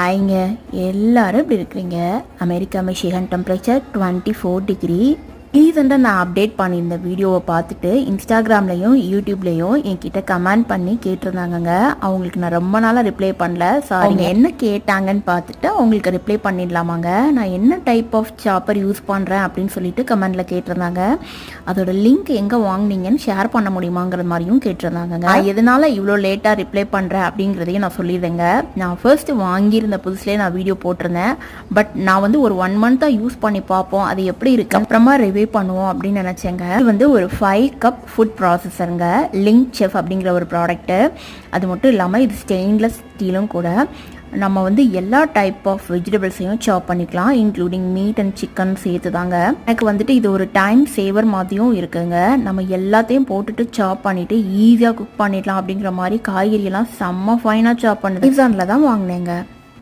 ஆயிங்க. எல்லாரும் இப்படி இருக்கிறீங்க. America Michigan temperature twenty four degree ரீசெண்டாக நான் அப்டேட் பண்ணியிருந்த வீடியோவை பார்த்துட்டு இன்ஸ்டாகிராம்லேயும் யூடியூப்லேயும் என்கிட்ட கமெண்ட் பண்ணி கேட்டிருந்தாங்கங்க. அவங்களுக்கு நான் ரொம்ப நாளாக ரிப்ளை பண்ணல. சாரிங்க என்ன கேட்டாங்கன்னு பார்த்துட்டு அவங்களுக்கு ரிப்ளை பண்ணிடலாமாங்க. நான் என்ன டைப் ஆஃப் சாப்பர் யூஸ் பண்ணுறேன் அப்படின்னு சொல்லிட்டு கமெண்டில் கேட்டிருந்தாங்க. அதோட லிங்க் எங்கே வாங்குனீங்கன்னு ஷேர் பண்ண முடியுமாங்கிற மாதிரியும் கேட்டிருந்தாங்கங்க. நான் எதனால இவ்வளோ லேட்டாக ரிப்ளை பண்ணுறேன் அப்படிங்கிறதையும் நான் சொல்லிடுறேங்க. நான் ஃபர்ஸ்ட் வாங்கியிருந்த புதுசுலேயே நான் வீடியோ போட்டிருந்தேன். பட் நான் வந்து ஒரு ஒன் மந்த்தாக யூஸ் பண்ணி பார்ப்போம். அது எப்படி இருக்கு? அப்புறமா ரிவ்யூ பண்ணுவோம் அப்படின்னு நினச்சேங்க. இது வந்து ஒரு ஃபைவ் கப் ஃபுட் ப்ராசஸருங்க லிங்க் செஃப் அப்படிங்கிற ஒரு ப்ராடக்ட்டு அது மட்டும் இல்லாமல் இது ஸ்டெயின்லெஸ் ஸ்டீலும் கூட. நம்ம வந்து எல்லா டைப் ஆஃப் வெஜிடபிள்ஸையும் சாப் பண்ணிக்கலாம் இன்க்ளூடிங் மீட் அண்ட் சிக்கன் சேர்த்து தாங்க எனக்கு வந்துட்டு இது ஒரு டைம் சேவர் மாதிரியும் இருக்குங்க. நம்ம எல்லாத்தையும் போட்டுட்டு சாப் பண்ணிட்டு ஈஸியாக குக் பண்ணிடலாம் அப்படிங்கிற மாதிரி காய்கறியெல்லாம் செம்ம ஃபைனாக சாப் பண்ணுது. அமேசானில் தான் வாங்கினேங்க.